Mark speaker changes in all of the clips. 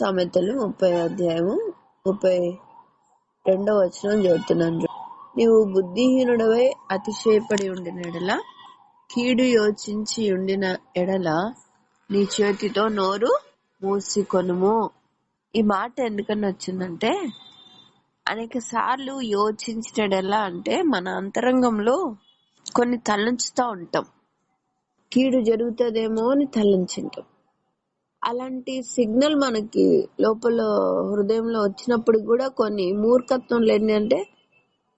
Speaker 1: సామెతలు ముప్పై అధ్యాయము ముప్పై రెండవ వచనం చదువుతున్నాను నీవు బుద్ధిహీనుడవై అతిశయపడి ఉండిన ఎడల కీడు యోచించి ఉండిన ఎడల నీ చేతితో నోరు మూసికొనుము. ఈ మాట ఎందుకని వచ్చిందంటే అనేక సార్లు యోచించడెలా అంటే మన అంతరంగంలో కొన్ని తలంచుతూ ఉంటాం. కీడు జరుగుతుందేమో అని తలంచుంటాం. అలాంటి సిగ్నల్ మనకి లోపల హృదయంలో వచ్చినప్పుడు కూడా కొన్ని మూర్ఖత్వం లేని అంటే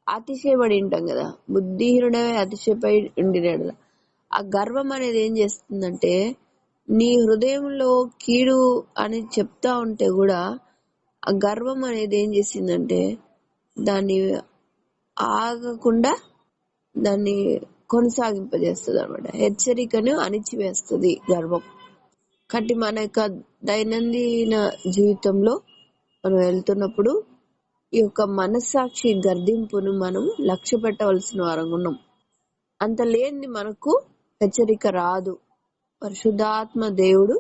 Speaker 1: అతిశయపడి ఉంటాం కదా. బుద్ధిహీనుడమే అతిశయపడి ఉండినాడు. ఆ గర్వం అనేది ఏం చేస్తుందంటే నీ హృదయంలో కీడు అని చెప్తా ఉంటే కూడా ఆ గర్వం అనేది ఏం చేసిందంటే దాన్ని ఆగకుండా దాన్ని కొనసాగింపజేస్తుంది అనమాట హెచ్చరికను అణిచివేస్తుంది గర్వం. కాబట్టి మన యొక్క దైనందిన జీవితంలో మనం వెళ్తున్నప్పుడు ఈ యొక్క మనస్సాక్షి గర్దింపును మనం లక్ష్య పెట్టవలసిన వారంగా ఉన్నాం. అంత లేనిది మనకు హెచ్చరిక రాదు. పరిశుద్ధాత్మ దేవుడు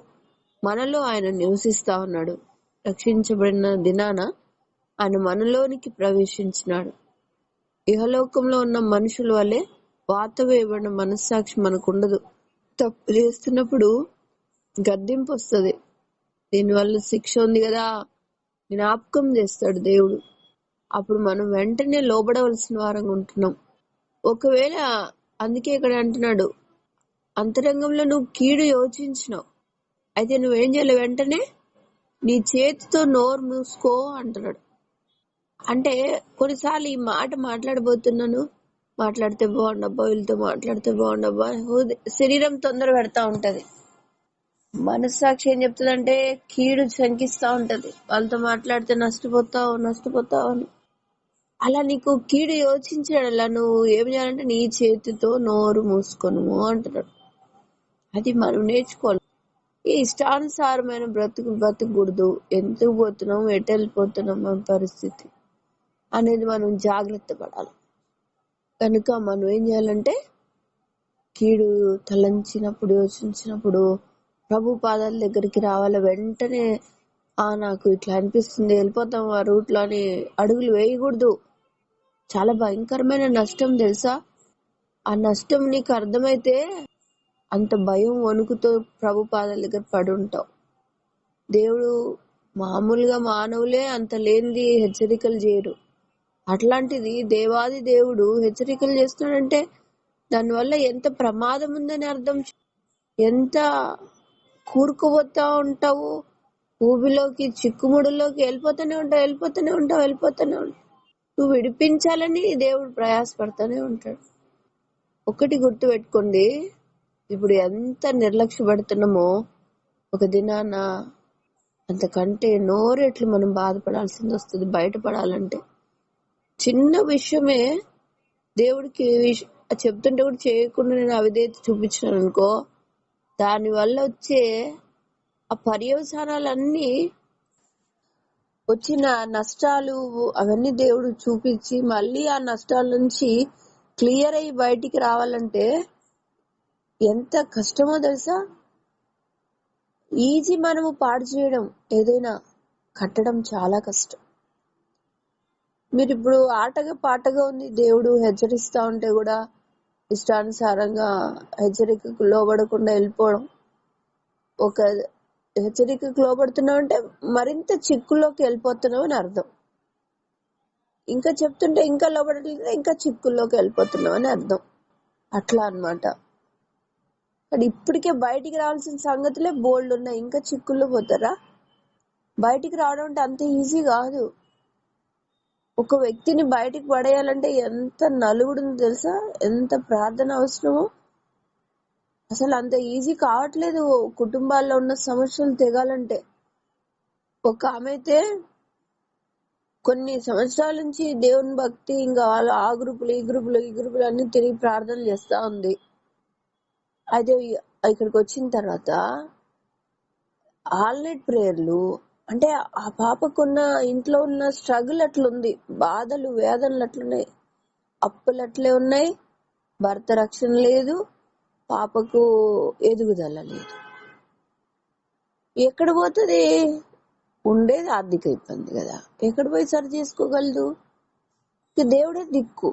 Speaker 1: మనలో ఆయన నివసిస్తా ఉన్నాడు. రక్షించబడిన దినాన ఆయన మనలోనికి ప్రవేశించినాడు. ఇహలోకంలో ఉన్న మనుషుల వల్లే వాత వేయబడిన మనస్సాక్షి మనకు ఉండదు. తప్పు చేస్తున్నప్పుడు గద్దింపు వస్తుంది దీనివల్ల శిక్ష ఉంది కదా. జ్ఞాపకం చేస్తాడు దేవుడు. అప్పుడు మనం వెంటనే లోబడవలసిన వారంగా ఉంటున్నాం. ఒకవేళ అందుకే ఇక్కడ అంటున్నాడు అంతరంగంలో నువ్వు కీడు యోచించినావు. అయితే నువ్వేం చేయాలి? వెంటనే నీ చేతితో నోరు మూసుకో అంటున్నాడు. అంటే కొన్నిసార్లు ఈ మాట మాట్లాడబోతున్నాను మాట్లాడితే బాగుండబ్బా వీళ్ళతో మాట్లాడితే బాగుండబ్బా శరీరం తొందర పెడతా ఉంటది. మనస్సాక్షి ఏం చెప్తుందంటే కీడు శంకిస్తూ ఉంటుంది. వాళ్ళతో మాట్లాడితే నష్టపోతావు నష్టపోతావు అని. అలా నీకు కీడు యోచించాడు అలా నువ్వు ఏం చేయాలంటే నీ చేతితో నోరు మూసుకొను అంటున్నాడు. అది మనం నేర్చుకోవాలి. ఈ ఇష్టానుసారమైన బ్రతుకు బ్రతకూడదు. ఎందుకు పోతున్నాం ఎటు వెళ్ళిపోతున్నాం మన పరిస్థితి అనేది మనం జాగ్రత్త పడాలి. కనుక మనం ఏం చేయాలంటే కీడు తలంచినప్పుడు యోచించినప్పుడు ప్రభు పాదాల దగ్గరికి రావాలి? వెంటనే ఆ నాకు ఇట్లా అనిపిస్తుంది వెళ్ళిపోతాం ఆ రూట్లో అని అడుగులు వేయకూడదు. చాలా భయంకరమైన నష్టం తెలుసా? ఆ నష్టం నీకు అర్థమైతే అంత భయం వణుకుతో ప్రభు పాదాల దగ్గర పడి ఉంటావు. దేవుడు మామూలుగా మానవులే అంత లేనిది హెచ్చరికలు చేయరు. అట్లాంటిది దేవాది దేవుడు హెచ్చరికలు చేస్తున్నాడంటే దానివల్ల ఎంత ప్రమాదం ఉందని అర్థం ఎంత కూరుకుపోతా ఉంటావు ఊబిలోకి చిక్కుముడులోకి వెళ్ళిపోతూనే ఉంటావు వెళ్ళిపోతూనే ఉంటావు వెళ్ళిపోతూనే ఉంటావు. నువ్వు విడిపించాలని దేవుడు ప్రయాసపడుతూనే ఉంటాడు. ఒకటి గుర్తు పెట్టుకోండి ఇప్పుడు ఎంత నిర్లక్ష్య పెడుతున్నామో ఒక దినాన అంతకంటే నోరెట్లు మనం బాధపడాల్సింది వస్తుంది బయటపడాలంటే. చిన్న విషయమే దేవుడికి చెప్తుంటే కూడా చేయకుండా నేను అవిధేయత చూపించినాను అనుకో దాని వల్ల వచ్చే ఆ పర్యవసానాలన్నీ వచ్చిన నష్టాలు అవన్నీ దేవుడు చూపించి మళ్ళీ ఆ నష్టాల నుంచి క్లియర్ అయ్యి బయటికి రావాలంటే ఎంత కష్టమో తెలుసా? ఈజీ మనము పాడు చేయడం ఏదైనా కట్టడం చాలా కష్టం. మీరు ఇప్పుడు ఆటగా పాటగా ఉంది దేవుడు హెచ్చరిస్తా ఉంటే కూడా ఇష్టానుసారంగా హెచ్చరికకు లోబడకుండా వెళ్ళిపోవడం. ఒక హెచ్చరికకు లోబడుతున్నావు అంటే మరింత చిక్కుల్లోకి వెళ్ళిపోతున్నావు అని అర్థం. ఇంకా చెప్తుంటే ఇంకా లోబడట్లేదు ఇంకా చిక్కుల్లోకి వెళ్ళిపోతున్నావు అని అర్థం. అట్లా అన్నమాట. కానీ ఇప్పటికే బయటికి రావాల్సిన సంగతులే బోల్డ్ ఉన్నాయి. ఇంకా చిక్కుల్లో పోతారా? బయటికి రావడం అంటే అంత ఈజీ కాదు. ఒక వ్యక్తిని బయటికి పడేయాలంటే ఎంత నలుగుడుందో తెలుసా? ఎంత ప్రార్థన అవసరమో. అసలు అంత ఈజీ కావట్లేదు కుటుంబాల్లో ఉన్న సమస్యలు తెగాలంటే. ఒక ఆమె అయితే కొన్ని సంవత్సరాల నుంచి దేవుని భక్తి ఇంకా వాళ్ళు ఆ గ్రూపులు ఈ గ్రూపులు ఈ గ్రూపులు అన్ని తిరిగి ప్రార్థన చేస్తా ఉంది. అయితే ఇక్కడికి వచ్చిన తర్వాత ఆల్నైట్ ప్రేయర్లు అంటే ఆ పాపకున్న ఇంట్లో ఉన్న స్ట్రగుల్ అట్లుంది. బాధలు వేదనలు అట్లున్నాయి. అప్పులు అట్లే ఉన్నాయి. భర్త రక్షణ లేదు. పాపకు ఎదుగుదల లేదు. ఎక్కడ పోతుంది? ఉండేది ఆర్థిక ఇబ్బంది కదా. ఎక్కడ పోయి సరి చేసుకోగలదు? దేవుడే దిక్కు.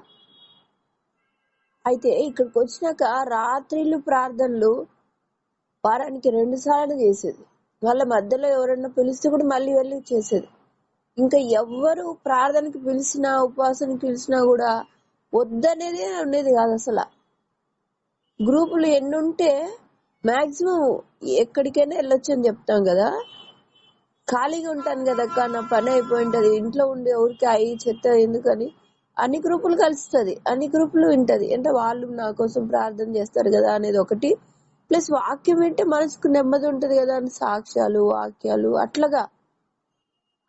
Speaker 1: అయితే ఇక్కడికి వచ్చినాక రాత్రిళ్ళు ప్రార్థనలు వారానికి రెండు సార్లు చేసేది. వాళ్ళ మధ్యలో ఎవరన్నా పిలిస్తే కూడా మళ్ళీ వెళ్ళి చేసేది. ఇంకా ఎవ్వరు ప్రార్థనకి పిలిచినా ఉపవాసానికి పిలిచినా కూడా వద్దనేది ఉండేది కాదు అసలు. గ్రూపులు ఎన్ని ఉంటే మాక్సిమం ఎక్కడికైనా వెళ్ళొచ్చు అని చెప్తాం కదా. ఖాళీగా ఉంటాను కదా నా పని అయిపోయి ఉంటది ఇంట్లో ఉండే ఊరికి అయ్యి చెత్త ఎందుకని? అన్ని గ్రూపులు కలుస్తుంది. అన్ని గ్రూపులు వింటది. అంటే వాళ్ళు నా కోసం ప్రార్థన చేస్తారు కదా అనేది ఒకటి. ప్లస్ వాక్యం వింటే మనసుకు నెమ్మది ఉంటది కదా అని సాక్ష్యాలు వాక్యాలు అట్లాగా.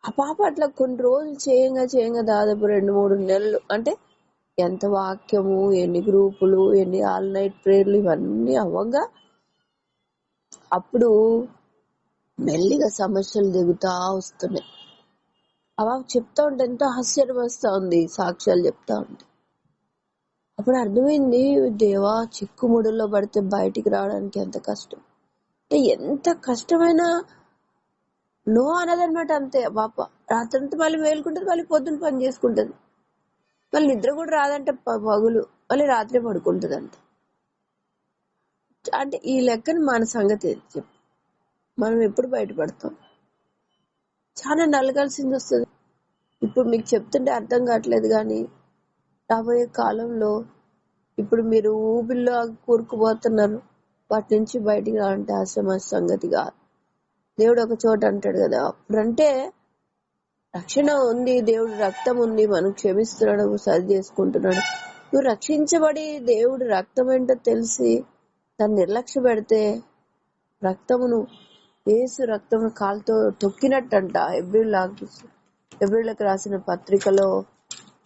Speaker 1: ఆ పాప అట్లా కొన్ని రోజులు చేయంగా చేయంగా దాదాపు రెండు మూడు నెలలు. అంటే ఎంత వాక్యము ఎన్ని గ్రూపులు ఎన్ని ఆల్ నైట్ ప్రేయర్లు ఇవన్నీ అవ్వగా అప్పుడు మెల్లిగా సమస్యలు దిగుతా వస్తున్నాయి. అవా చెప్తా ఉంటే ఎంతో ఆశ్చర్యం వస్తూ ఉంది సాక్ష్యాలు చెప్తా ఉంటే. అప్పుడు అర్థమైంది దేవా చిక్కుముడుల్లో పడితే బయటికి రావడానికి ఎంత కష్టం. అంటే ఎంత కష్టమైనా నో అనదన్నమాట అంతే. పాప రాత్రంతా మళ్ళీ మేలుకుంటుంది మళ్ళీ పొద్దున్న పని చేసుకుంటుంది. మళ్ళీ నిద్ర కూడా రాదంటే ప- పగులు. మళ్ళీ రాత్రి పడుకుంటుంది అంట అంటే ఈ లెక్కన మన సంగతి చెప్పు. మనం ఎప్పుడు బయటపడతాం? చాలా నలగాల్సింది వస్తుంది. ఇప్పుడు మీకు చెప్తుంటే అర్థం కావట్లేదు కానీ రాబోయే కాలంలో ఇప్పుడు మీరు ఊబిల్లో కూరుకుపోతున్నారు. వాటి నుంచి బయటికి రావాలంటే ఆశ్రమ సంగతి కాదు దేవుడు ఒక చోట అంటాడు కదా అప్పుడంటే రక్షణ ఉంది దేవుడు రక్తం ఉంది మనం క్షమిస్తున్నాడు సరి చేసుకుంటున్నాడు. నువ్వు రక్షించబడి దేవుడు రక్తం ఏంటో తెలిసి దాన్ని నిర్లక్ష్య పెడితే రక్తమును ఏసు రక్తమును కాలుతో తొక్కినట్టంట. ఎబ్రిల్లాకి ఎబ్రిల్లకు రాసిన పత్రికలో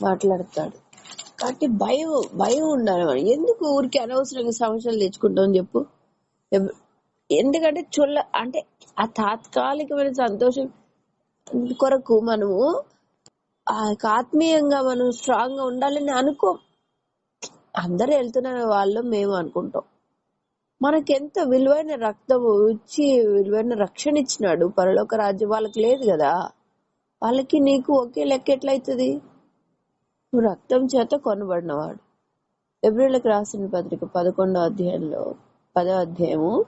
Speaker 1: మాట్లాడతాడు. కాబట్టి భయం భయం ఉండాలి మనం ఎందుకు ఊరికి అనవసరంగా సమస్యలు తెచ్చుకుంటాం చెప్పు? ఎందుకంటే చొల్ల అంటే ఆ తాత్కాలికమైన సంతోషం కొరకు మనము ఆత్మీయంగా మనం స్ట్రాంగ్గా ఉండాలని అనుకో అందరూ వెళ్తున్న వాళ్ళు మేము అనుకుంటాం. మనకెంత విలువైన రక్తం ఇచ్చి విలువైన రక్షణ ఇచ్చినాడు పరలోక రాజ్యం వాళ్ళకి లేదు కదా? వాళ్ళకి నీకు ఒకే లెక్క ఎట్లయితుంది? రక్తం చేత కొనబడినవాడు. ఎబ్రిల్కి రాసిన పత్రిక పదకొండో అధ్యాయంలో పదో అధ్యాయము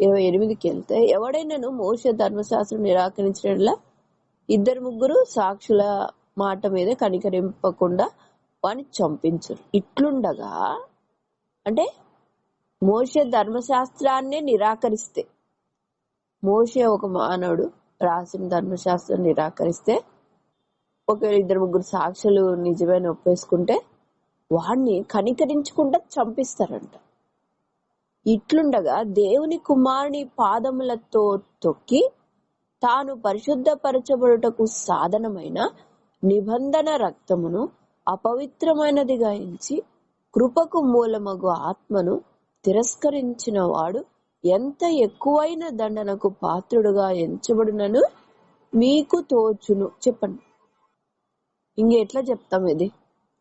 Speaker 1: ఇరవై ఎనిమిదికి వెళ్తే ఎవడైనాను మోస ధర్మశాస్త్రం నిరాకరించడంలా ఇద్దరు ముగ్గురు సాక్షుల మాట మీద కనికరింపకుండా వాని చంపించరు. ఇట్లుండగా అంటే మోస ధర్మశాస్త్రాన్నే నిరాకరిస్తే మోషే ఒక మానవుడు రాసిన ధర్మశాస్త్రం నిరాకరిస్తే ఒకవేళ ఇద్దరు ముగ్గురు సాక్షులు నిజమైన ఒప్పేసుకుంటే వాడిని కనికరించకుండా చంపిస్తారంట. ఇట్లుండగా దేవుని కుమారుని పాదములతో తొక్కి తాను పరిశుద్ధపరచబడుటకు సాధనమైన నిబంధన రక్తమును అపవిత్రమైనదిగా ఎంచి కృపకు మూలమగు ఆత్మను తిరస్కరించిన వాడు ఎంత ఎక్కువైన దండనకు పాత్రుడుగా ఎంచబడినను మీకు తోచును. చెప్పండి. ఇంక ఎట్లా చెప్తాం ఇది?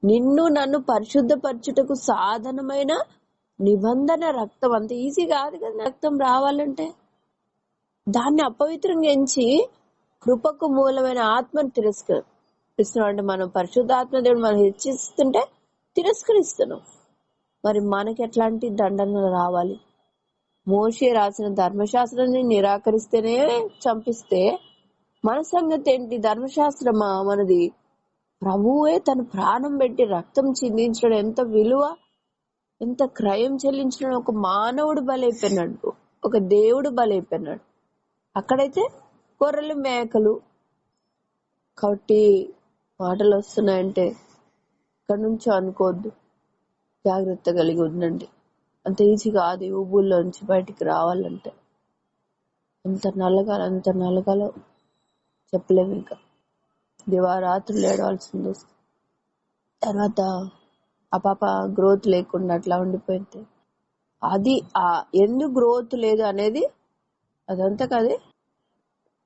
Speaker 1: నిన్ను నన్ను పరిశుద్ధపరచుటకు సాధనమైన నిబంధన రక్తం. అంత ఈజీ కాదు కదా రక్తం రావాలంటే. దాన్ని అపవిత్రంగా ఎంచి కృపకు మూలమైన ఆత్మను తిరస్కరిస్తున్నాం అంటే మనం పరిశుద్ధాత్మ దేవుడు మనం హెచ్చిస్తుంటే తిరస్కరిస్తున్నాం. మరి మనకి ఎట్లాంటి దండనలు రావాలి? మోషే రాసిన ధర్మశాస్త్రాన్ని నిరాకరిస్తేనే చంపిస్తే మన సంగతి ఏంటి? ధర్మశాస్త్రమా? మనది ప్రభువే తన ప్రాణం పెట్టి రక్తం చిందించడం ఎంత విలువ ఎంత క్రయం చెల్లించడం. ఒక మానవుడు బలైపోయినాడు ఒక దేవుడు బలైపోయినాడు. అక్కడైతే గొర్రెలు మేకలు కాబట్టి మాటలు వస్తున్నాయంటే ఇక్కడ నుంచో అనుకోవద్దు. జాగ్రత్త కలిగి ఉండండి. అంత ఈజీ కాదు ఈ ఊబుల్లోంచి బయటికి రావాలంటే. ఎంత నలగాలి అంత నలగాలో చెప్పలేము ఇంకా. దివారాత్రులు ఏడవలసింది. తర్వాత ఆ పాప గ్రోత్ లేకుండా అట్లా ఉండిపోయింది. అది ఆ ఎందుకు గ్రోత్ లేదు అనేది అదంతా కదే.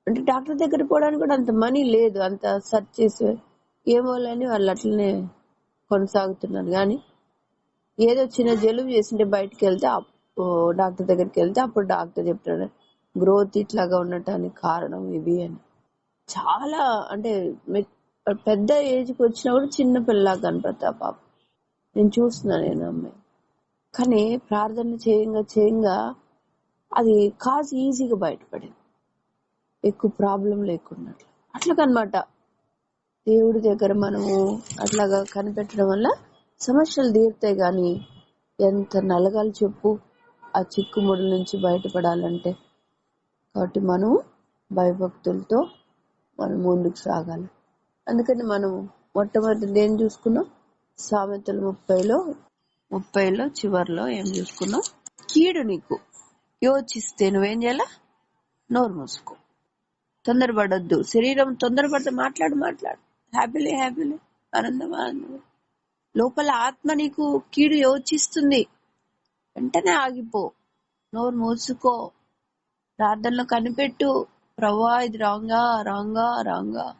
Speaker 1: అంటే డాక్టర్ దగ్గర పోవడానికి కూడా అంత మనీ లేదు అంత సెర్చ్ చేసి ఏమోలని వాళ్ళు అట్లనే కొనసాగుతున్నారు. కానీ ఏదో చిన్న జలుబు చేసింటే బయటకు వెళ్తే అప్పు- డాక్టర్ దగ్గరికి వెళ్తే అప్పుడు డాక్టర్ చెప్తాడు గ్రోత్ ఇట్లాగా ఉండటానికి కారణం ఇవి అని. చాలా అంటే పెద్ద ఏజ్కి వచ్చినా కూడా చిన్న పిల్లలా కనపడతా పాప. నేను చూస్తున్నా నేను అమ్మాయి కానీ ప్రార్థన చేయంగా చేయంగా అది కాజ్ ఈజీగా బయటపడింది. ఎక్కువ ప్రాబ్లం లేకుండా అట్లాగనమాట దేవుడి దగ్గర మనము అట్లాగా కనిపెట్టడం వల్ల సమస్యలు తీరుతాయి కానీ ఎంత నలగాలి చెప్పు. ఆ చిక్కుముడి నుంచి బయటపడాలంటే. కాబట్టి మనం భయభక్తులతో మనం ముందుకు సాగాలి. అందుకని మనం మొట్టమొదటి దేని చూసుకున్నాం? సామెతలు ముప్పైలో ముప్పైలో చివర్లో ఏం చూసుకున్నాం? కీడు నీకు. యోచిస్తే నువ్వేం చేయాలా? నోరు మూసుకో. తొందరపడొద్దు. శరీరం తొందరపడితే మాట్లాడు మాట్లాడు. హ్యాపీలే హ్యాపీలే. ఆనందం ఆనందం లోపల ఆత్మ నీకు కీడు యోచిస్తుంది. వెంటనే ఆగిపో. నోరు మూసుకో. ప్రార్థనలో కనిపెట్టు. ప్రవ్వా ఇది రాంగా రాంగా రాంగా.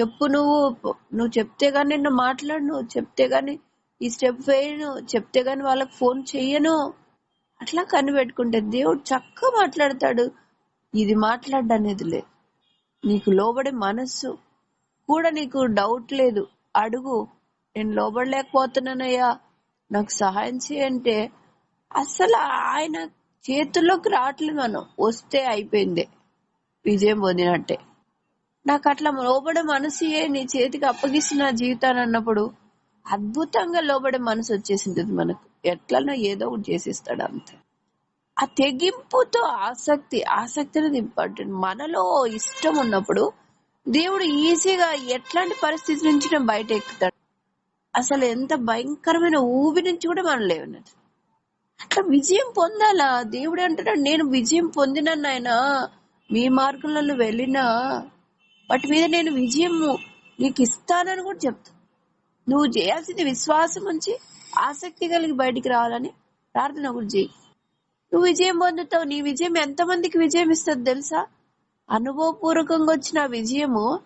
Speaker 1: చెప్పు నువ్వు నువ్వు చెప్తే కానీ నిన్ను మాట్లాడు నువ్వు చెప్తే గాని ఈ స్టెప్ వేయను చెప్తే కానీ వాళ్ళకి ఫోన్ చెయ్యను. అట్లా కనిపెట్టుకుంటే దేవుడు చక్కగా మాట్లాడతాడు. ఇది మాట్లాడనేది లేదు నీకు లోబడే మనస్సు. కూడా నీకు డౌట్ లేదు. అడుగు. నేను లోబడలేకపోతున్నానయ్యా. నాకు సహాయం చేయంటే అసలు ఆయన చేతుల్లోకి రావట్లేదు మనం. వస్తే అయిపోయిందే. విజయం పొందినట్టే. నాకు అట్లా లోబడే మనసు నీ చేతికి అప్పగిస్తున్న జీవితాన్ని అన్నప్పుడు అద్భుతంగా లోబడే మనసు వచ్చేసింది మనకు. ఎట్లనో ఏదో ఒకటి చేసేస్తాడు అంతే. ఆ తెగింపుతో ఆసక్తి ఆసక్తి అనేది ఇంపార్టెంట్ మనలో ఇష్టం ఉన్నప్పుడు దేవుడు ఈజీగా ఎట్లాంటి పరిస్థితి నుంచి బయట ఎక్కుతాడు. అసలు ఎంత భయంకరమైన ఊబి నుంచి కూడా మనం లేవనది అట్లా విజయం పొందాలా? దేవుడు అంటున్నాడు నేను విజయం పొందినాను నాయన మీ మార్గంలో వెళ్ళినా వాటి మీద నేను విజయము నీకు ఇస్తానని కూడా చెప్తా. నువ్వు చేయాల్సింది విశ్వాసం ఉంచి ఆసక్తి కలిగి బయటికి రావాలని ప్రార్థన కూడా చేయి. నువ్వు విజయం పొందుతావు. నీ విజయం ఎంతమందికి విజయం ఇస్తుంది తెలుసా? అనుభవపూర్వకంగా వచ్చిన విజయము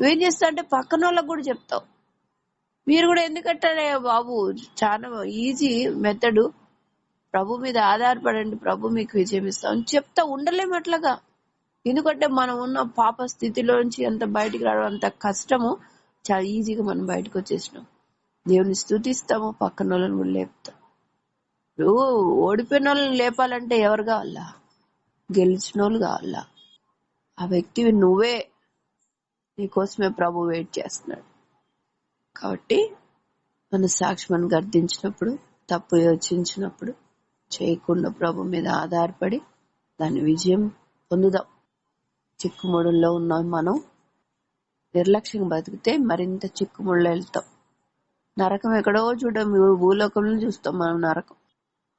Speaker 1: నువ్వేం చేస్తా అంటే పక్కన వాళ్ళకు కూడా చెప్తావు. మీరు కూడా ఎందుకంటే బాబు? చాలా ఈజీ మెథడు ప్రభు మీద ఆధారపడండి. ప్రభు మీకు విజయం ఇస్తాం చెప్తా. ఉండలేము అట్లాగా. ఎందుకంటే మనం ఉన్న పాప స్థితిలో నుంచి ఎంత బయటికి రావడం అంత కష్టము చాలా ఈజీగా మనం బయటకు వచ్చేసినాం. దేవుని స్థుతిస్తాము పక్కన వాళ్ళని కూడా లేపుతాం. ఇప్పుడు ఓడిపోయిన వాళ్ళని లేపాలంటే ఎవరు కావాలా? గెలిచిన వాళ్ళు కావాలా? ఆ వ్యక్తివి నువ్వే నీకోసమే ప్రభు వెయిట్ చేస్తున్నాడు. కాబట్టి మన సాక్ష్యాన్ని గర్దించినప్పుడు తప్పు యోచించినప్పుడు చేయకుండా ప్రభు మీద ఆధారపడి దాని విజయం పొందుదాం. చిక్కుముడుల్లో ఉన్నాం మనం. నిర్లక్ష్యంగా బతికితే మరింత చిక్కుముళ్ళు వెళ్తాం. నరకం ఎక్కడో చూడం భూలోకంలో చూస్తాం మనం నరకం.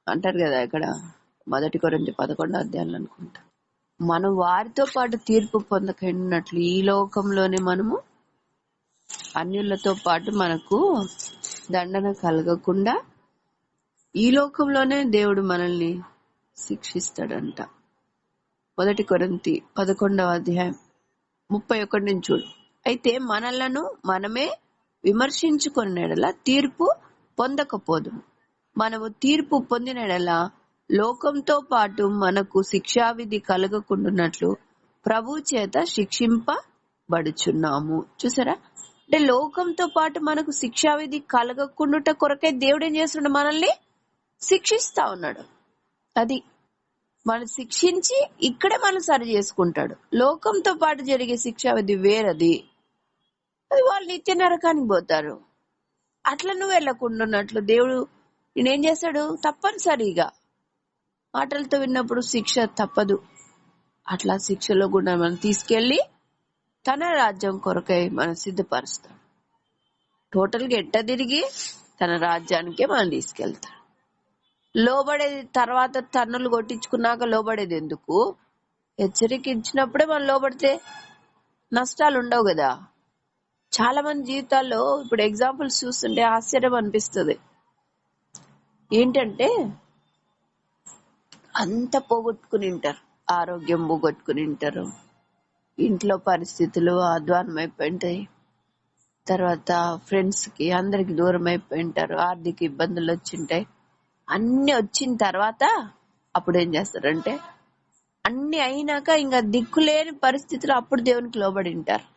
Speaker 1: అంటారు కదా ఇక్కడ మొదటి గురించి పదకొండో అధ్యాయులు అనుకుంటా. మనం వారితో పాటు తీర్పు పొందకున్నట్లు ఈ లోకంలోనే మనము అన్యులతో పాటు మనకు దండన కలగకుండా ఈ లోకంలోనే దేవుడు మనల్ని శిక్షిస్తాడంట. మొదటి కొరంతి పదకొండవ అధ్యాయం. ముప్పై ఒకటి నుంచి చూడు. అయితే మనలను మనమే విమర్శించుకున్నడలా తీర్పు పొందకపోదు. మనము తీర్పు పొందినడలా లోకంతో పాటు మనకు శిక్షావిధి కలగకుండాన్నట్లు ప్రభు చేత శిక్షింపబడుచున్నాము. చూసారా? అంటే లోకంతో పాటు మనకు శిక్షావిధి కలగకుండుట కొరకే దేవుడు ఏం చేస్తున్నాడు? మనల్ని శిక్షిస్తా ఉన్నాడు. అది మనం శిక్షించి ఇక్కడే మనం సరి చేసుకుంటాడు. లోకంతో పాటు జరిగే శిక్షావిధి వేరది. అది వాళ్ళు నిత్య నరకానికి పోతారు. అట్లా నువ్వు వెళ్ళకుండా దేవుడు నేనేం చేస్తాడు? తప్పనిసరిగా మాటలతో విన్నప్పుడు శిక్ష తప్పదు. అట్లా శిక్షలో కూడా మనం తీసుకెళ్ళి తన రాజ్యం కొరకై మనం సిద్ధపరుస్తాడు. టోటల్గా ఎట్ట తిరిగి తన రాజ్యానికే మనం తీసుకెళ్తాడు. లోబడేది తర్వాత తన్నులు కొట్టించుకున్నాక లోబడేది ఎందుకు? హెచ్చరిక ఇచ్చినప్పుడే మనం లోబడితే నష్టాలు ఉండవు కదా. చాలా మంది జీవితాల్లో ఇప్పుడు ఎగ్జాంపుల్స్ చూస్తుంటే ఆశ్చర్యం అనిపిస్తుంది. ఏంటంటే అంత పోగొట్టుకుని ఉంటారు. ఆరోగ్యం పోగొట్టుకుని ఉంటారు. ఇంట్లో పరిస్థితులు అధ్వానం అయిపోయింటాయి. తర్వాత ఫ్రెండ్స్కి అందరికి దూరం అయిపోయింటారు. ఆర్థిక ఇబ్బందులు వచ్చింటాయి. అన్ని వచ్చిన తర్వాత అప్పుడు ఏం చేస్తారంటే అన్ని అయినాక ఇంకా దిక్కులేని పరిస్థితులు అప్పుడు దేవునికి లోబడి ఉంటారు.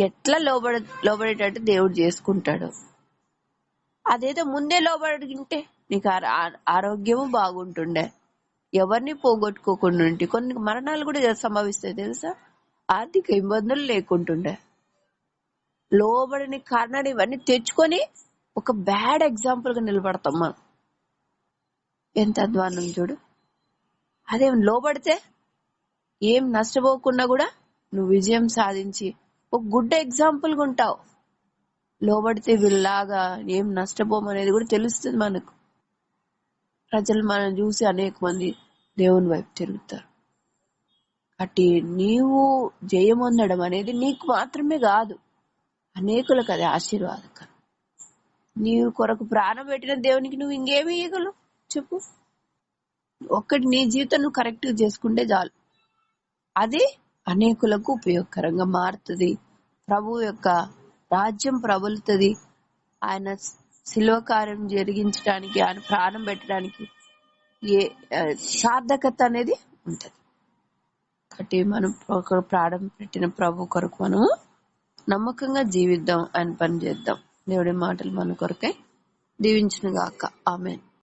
Speaker 1: ఎట్లా లోబడ లోబడేటట్టు దేవుడు చేసుకుంటాడు. అదేదో ముందే లోబడింటే నీకు ఆ- ఆరోగ్యము బాగుంటుండే. ఎవరిని పోగొట్టుకోకుండా ఉంటే కొన్ని మరణాలు కూడా సంభవిస్తాయి తెలుసా? ఆర్థిక ఇబ్బందులు లేకుంటుండే. లోబడిని కారణాలు ఇవన్నీ తెచ్చుకొని ఒక బ్యాడ్ ఎగ్జాంపుల్గా నిలబడతాం మనం. ఎంత అధ్వానం చూడు? అదే లోబడితే ఏం నష్టపోకుండా కూడా నువ్వు విజయం సాధించి ఒక గుడ్ ఎగ్జాంపుల్గా ఉంటావు. లోబడితే వీళ్ళలాగా ఏం నష్టపోమనేది కూడా తెలుస్తుంది మనకు. ప్రజలు మనం చూసి అనేక మంది దేవుని వైపు తిరుగుతారు. అటు నీవు జయం అనేది నీకు మాత్రమే కాదు. అనేకులకు అది ఆశీర్వాదకరం. నీవు కొరకు ప్రాణం పెట్టిన దేవునికి నువ్వు ఇంకేమి ఇవ్వగలవు చెప్పు. ఒక్కటి నీ జీవితం నువ్వు కరెక్ట్గా చేసుకుంటే చాలు. అది అనేకులకు ఉపయోగకరంగా మారుతుంది. ప్రభు యొక్క రాజ్యం ప్రబలుతుంది. ఆయన శిల్వ కార్యం జరిగించడానికి ఆయన ప్రాణం పెట్టడానికి ఏ సార్థకత అనేది ఉంటుంది. కాబట్టి మనం ఒక ప్రాణం పెట్టిన ప్రభు కొరకు మనము నమ్మకంగా జీవిద్దాం ఆయన పని చేద్దాం. దేవుడి మాటలు మన కొరకై దీవించిన గాక ఆమెను.